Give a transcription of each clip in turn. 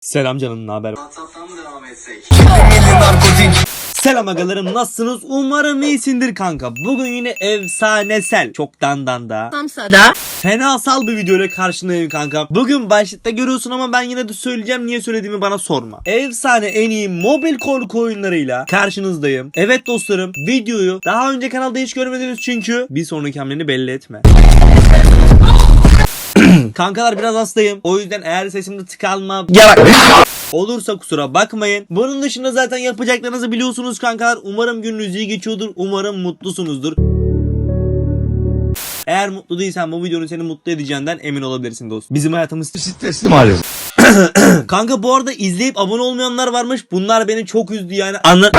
Selam canım ne haber? WhatsApp'tan mı devam etsek? Selam agalarım nasılsınız? Umarım iyisindir kanka. Bugün yine efsanesel çoktan da Samsa'da fenasal bir video ile karşındayım kanka. Bugün başlıkta görüyorsun ama ben yine de söyleyeceğim niye söylediğimi bana sorma. Efsane en iyi mobil korku oyunlarıyla karşınızdayım. Evet dostlarım videoyu daha önce kanalda hiç görmediniz çünkü bir sonraki hamleni belli etme. Kankalar biraz hastayım. O yüzden eğer sesimde tıkanma olursa kusura bakmayın. Bunun dışında zaten yapacaklarınızı biliyorsunuz kankalar. Umarım gününüz iyi geçiyordur. Umarım mutlusunuzdur. Eğer mutlu değilsen bu videonun seni mutlu edeceğinden emin olabilirsin dostum. Bizim hayatımız Stresli maalesef. Kanka bu arada izleyip abone olmayanlar varmış. Bunlar beni çok üzdü yani. Anla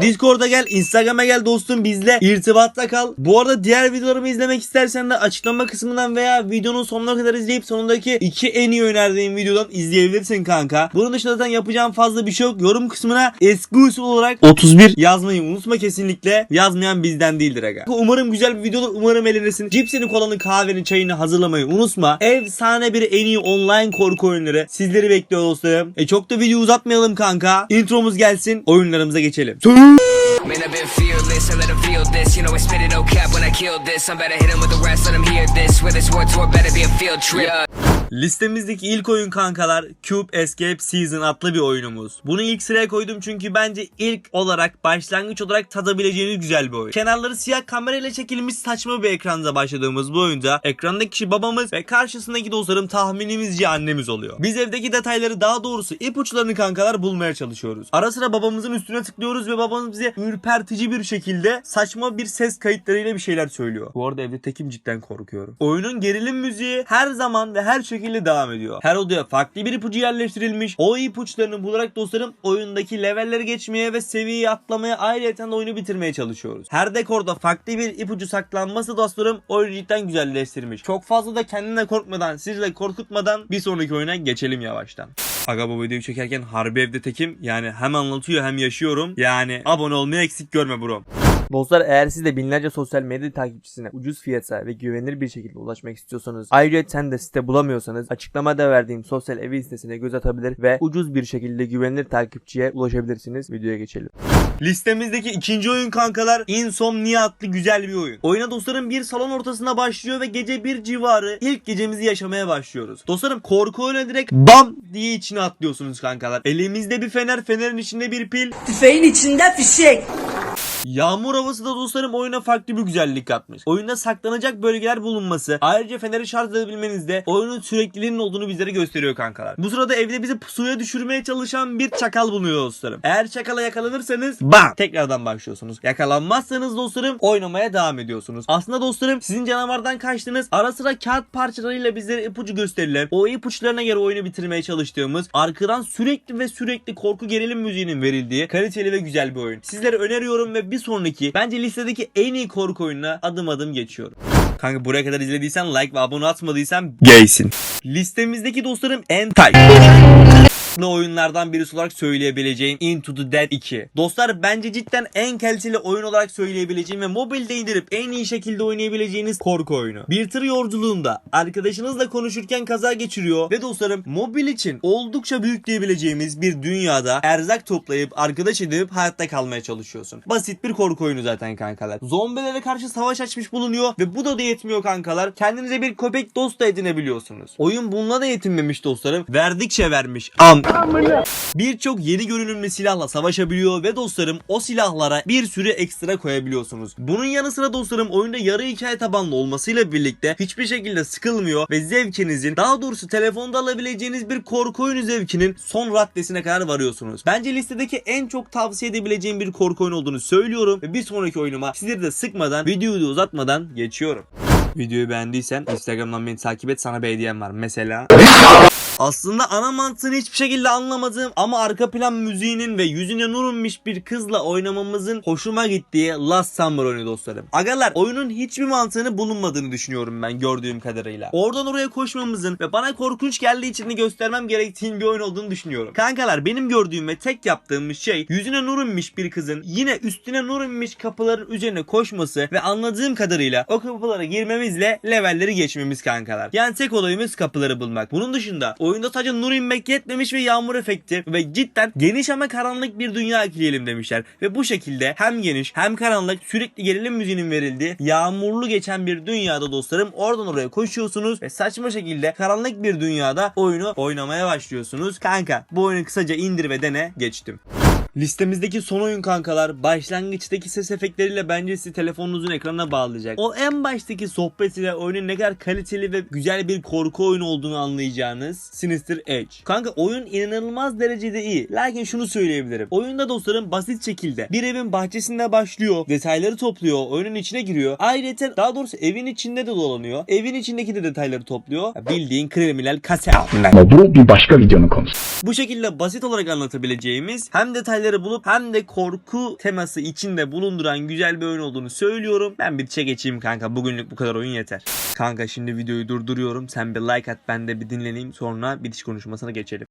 Discord'a gel, Instagram'a gel dostum bizle irtibatta kal. Bu arada diğer videolarımı izlemek istersen de açıklama kısmından veya videonun sonuna kadar izleyip sonundaki iki en iyi önerdiğim videodan izleyebilirsin kanka. Bunun dışında zaten yapacağım fazla bir şey yok. Yorum kısmına eski usul olarak 31 yazmayı unutma kesinlikle. Yazmayan bizden değildir aga. Umarım güzel bir video olur. Umarım eğlenirsin. Cipsini, kolanı, kahveni, çayını hazırlamayı unutma. Efsane bir en iyi online korku oyunları sizleri bekliyor dostlarım. E çok da video uzatmayalım kanka. Intromuz gelsin. Oyunlarımıza geçelim. Man, I've been fearless, I let them feel this. You know, I spit it no cap when I kill this. I'm better hit 'em with the rest, let 'em hear this. Where this war tour better be a field trip. Yeah. Listemizdeki ilk oyun kankalar Cube Escape Season adlı bir oyunumuz. Bunu ilk sıraya koydum çünkü bence ilk olarak başlangıç olarak tadabileceğiniz güzel bir oyun. Kenarları siyah kamerayla çekilmiş saçma bir ekranda başladığımız bu oyunda ekrandaki kişi babamız ve karşısındaki dostlarım tahminimizce annemiz oluyor. Biz evdeki detayları daha doğrusu ipuçlarını kankalar bulmaya çalışıyoruz. Ara sıra babamızın üstüne tıklıyoruz ve babamız bize ürpertici bir şekilde saçma bir ses kayıtlarıyla bir şeyler söylüyor. Bu arada evde tekim cidden korkuyorum. Oyunun gerilim müziği her zaman ve her şekilde devam ediyor. Her odaya farklı bir ipucu yerleştirilmiş. O ipuçlarını bularak dostlarım oyundaki levelleri geçmeye ve seviyeyi atlamaya ayrıca oyunu bitirmeye çalışıyoruz. Her dekorda farklı bir ipucu saklanması dostlarım oyunu cidden güzelleştirmiş. Çok fazla da kendine korkmadan, sizi de korkutmadan bir sonraki oyuna geçelim yavaştan. Aga bu videoyu çekerken harbi evde tekim. Yani hem anlatıyor hem yaşıyorum. Yani abone olmayı eksik görme bro. Dostlar eğer siz de binlerce sosyal medya takipçisine ucuz fiyata ve güvenilir bir şekilde ulaşmak istiyorsanız ayrıca sen de site bulamıyorsanız açıklamada verdiğim sosyal evi sitesine göz atabilir ve ucuz bir şekilde güvenilir takipçiye ulaşabilirsiniz. Videoya geçelim. Listemizdeki ikinci oyun kankalar Insomnia adlı güzel bir oyun. Oyuna dostlarım bir salon ortasında başlıyor ve gece bir civarı ilk gecemizi yaşamaya başlıyoruz. Dostlarım korku oyuna direkt BAM diye içine atlıyorsunuz kankalar. Elimizde bir fener, fenerin içinde bir pil. tüfeğin içinde fişek. Yağmur havası da dostlarım oyuna farklı bir güzellik katmış. Oyunda saklanacak bölgeler bulunması, ayrıca feneri şarj edebilmenizde oyunun sürekliliğinin olduğunu bizlere gösteriyor kankalar. Bu sırada evde bizi pusuya düşürmeye çalışan bir çakal bulunuyor dostlarım. Eğer çakala yakalanırsanız bam tekrardan başlıyorsunuz. Yakalanmazsanız dostlarım oynamaya devam ediyorsunuz. Aslında dostlarım sizin canavardan kaçtınız. Ara sıra kağıt parçalarıyla bizlere ipucu gösterilen o ipuçlarına göre oyunu bitirmeye çalıştığımız arkadan sürekli ve sürekli korku gerilim müziğinin verildiği kaliteli ve güzel bir oyun. Sizlere öneriyorum ve bir sonraki bence listedeki en iyi korku oyununa adım adım geçiyorum. Kanka buraya kadar izlediysen like ve abone atmadıysan gaysin. Listemizdeki dostlarım en tight farklı oyunlardan birisi olarak söyleyebileceğim Into the Dead 2. Dostlar bence cidden en kaliteli oyun olarak söyleyebileceğim ve mobilde indirip en iyi şekilde oynayabileceğiniz korku oyunu. Bir tır yolculuğunda arkadaşınızla konuşurken kaza geçiriyor ve dostlarım mobil için oldukça büyük diyebileceğimiz bir dünyada erzak toplayıp arkadaş edip hayatta kalmaya çalışıyorsun. Basit bir korku oyunu zaten kankalar. Zombilere karşı savaş açmış bulunuyor ve bu da da yetmiyor kankalar. Kendinize bir köpek dost da edinebiliyorsunuz. Oyun bununla da yetinmemiş dostlarım. Verdikçe vermiş. Am Birçok yeni görünümlü silahla savaşabiliyor ve dostlarım o silahlara bir sürü ekstra koyabiliyorsunuz. Bunun yanı sıra dostlarım oyunda yarı hikaye tabanlı olmasıyla birlikte hiçbir şekilde sıkılmıyor ve zevkinizin daha doğrusu telefonda alabileceğiniz bir korku oyunu zevkinin son raddesine kadar varıyorsunuz. Bence listedeki en çok tavsiye edebileceğim bir korku oyunu olduğunu söylüyorum ve bir sonraki oyunuma sizleri de sıkmadan videoyu da uzatmadan geçiyorum. Videoyu beğendiysen Instagram'dan beni takip et sana bir hediyem var. Mesela aslında ana mantığını hiçbir şekilde anlamadığım ama arka plan müziğinin ve yüzüne nur inmiş bir kızla oynamamızın hoşuma gittiği Last Summer oyunu dostlarım. Agalar oyunun hiçbir mantığını bulunmadığını düşünüyorum ben gördüğüm kadarıyla. Oradan oraya koşmamızın ve bana korkunç geldiği için göstermem gerektiğin bir oyun olduğunu düşünüyorum. Kankalar benim gördüğüm ve tek yaptığımız şey yüzüne nur inmiş bir kızın yine üstüne nur inmiş kapıların üzerine koşması ve anladığım kadarıyla o kapılara girmemiz görevimizle levelleri geçmemiz kankalar. Yani tek olayımız kapıları bulmak. Bunun dışında oyunda sadece nur inmek yetmemiş ve yağmur efekti ve cidden geniş ama karanlık bir dünya ekleyelim demişler. Ve bu şekilde hem geniş hem karanlık sürekli gerilim müziğinin verildiği yağmurlu geçen bir dünyada dostlarım oradan oraya koşuyorsunuz ve saçma şekilde karanlık bir dünyada oyunu oynamaya başlıyorsunuz. Kanka bu oyunu kısaca indir ve dene geçtim. Listemizdeki son oyun kankalar başlangıçtaki ses efektleriyle bence sizi telefonunuzun ekranına bağlayacak. O en baştaki sohbet ile oyunun ne kadar kaliteli ve güzel bir korku oyunu olduğunu anlayacağınız Sinister Edge. Kanka oyun inanılmaz derecede iyi. Lakin şunu söyleyebilirim. Oyunda dostlarım basit şekilde bir evin bahçesinde başlıyor. Detayları topluyor. Oyunun içine giriyor. Ayrıca daha doğrusu evin içinde de dolanıyor. Evin içindeki de detayları topluyor. Ya Bildiğin kriminal kase. Bu bir başka videonun konusu. Bu şekilde basit olarak anlatabileceğimiz hem detayları bulup hem de korku teması içinde bulunduran güzel bir oyun olduğunu söylüyorum. Ben bir çe geçeyim kanka. Bugünlük bu kadar oyun yeter. Kanka şimdi videoyu durduruyorum. Sen bir like at ben de bir dinleneyim. Sonra bitiş konuşmasına geçelim.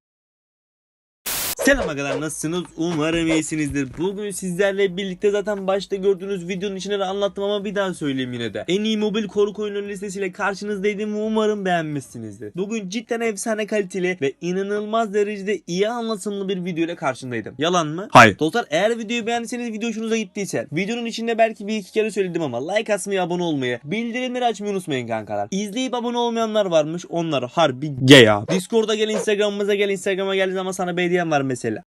Selam arkadaşlar nasılsınız? Umarım iyisinizdir. Bugün sizlerle birlikte zaten başta gördüğünüz videonun içinde de anlattım ama bir daha söyleyeyim yine de. En iyi mobil korku oyunları listesiyle karşınızdaydım. Umarım beğenmişsinizdir. Bugün cidden efsane kaliteli ve inanılmaz derecede iyi anlatımlı bir video ile karşındaydım. Yalan mı? Hayır. Dostlar eğer videoyu beğendiyseniz video hoşunuza gittiyse videonun içinde belki bir iki kere söyledim ama like atmayı abone olmayı bildirimleri açmayı unutmayın kankalar. İzleyip abone olmayanlar varmış onlar harbi gay ya. Discord'a gel Instagram'ımıza gel Instagram'a geldiğin zaman sana bir hediyem var mesela. vaisselle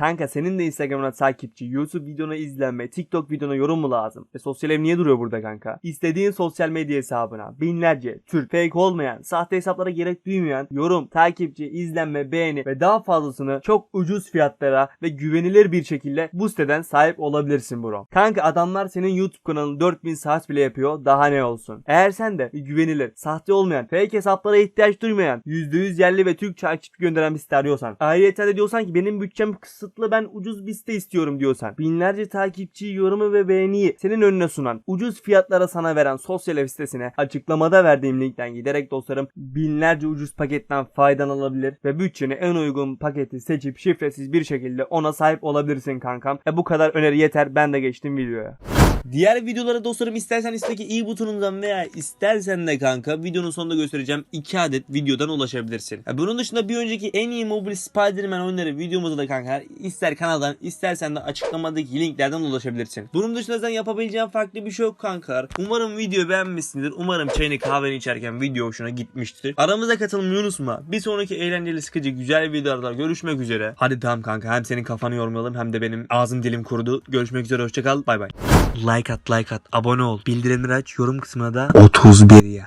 Kanka senin de Instagram'ına takipçi, YouTube videona izlenme, TikTok videona yorum mu lazım? E sosyal ev niye duruyor burada kanka? İstediğin sosyal medya hesabına binlerce Türk fake olmayan, sahte hesaplara gerek duymayan yorum, takipçi, izlenme, beğeni ve daha fazlasını çok ucuz fiyatlara ve güvenilir bir şekilde bu siteden sahip olabilirsin bro. Kanka adamlar senin YouTube kanalını 4000 saat bile yapıyor daha ne olsun. Eğer sen de güvenilir, sahte olmayan, fake hesaplara ihtiyaç duymayan, %100 yerli ve Türk takipçi gönderen bir site arıyorsan. Ayrıca de diyorsan ki benim bütçem kısıtlı ben ucuz bir site istiyorum diyorsan. Binlerce takipçi, yorumu ve beğeniyi senin önüne sunan, ucuz fiyatlara sana veren sosyal ev sitesine açıklamada verdiğim linkten giderek dostlarım binlerce ucuz paketten faydalanabilir ve bütçene en uygun paketi seçip şifresiz bir şekilde ona sahip olabilirsin kankam. E bu kadar öneri yeter ben de geçtim videoya. Diğer videolara dostlarım istersen üstteki i butonundan veya istersen de kanka videonun sonunda göstereceğim 2 adet videodan ulaşabilirsin. Bunun dışında bir önceki en iyi mobil Spider-Man oyunları videomuzda da kanka ister kanaldan istersen de açıklamadaki linklerden ulaşabilirsin. Bunun dışında sen yapabileceğin farklı bir şey yok kankalar. Umarım video beğenmişsindir. Umarım çayını kahveni içerken video hoşuna gitmiştir. Aramıza katılmayı unutma. Bir sonraki eğlenceli sıkıcı güzel videolarda görüşmek üzere. Hadi tamam kanka hem senin kafanı yormayalım hem de benim ağzım dilim kurudu. Görüşmek üzere hoşçakal bay bay. Like at like at abone ol. Bildirimleri aç yorum kısmına da 31 yaz.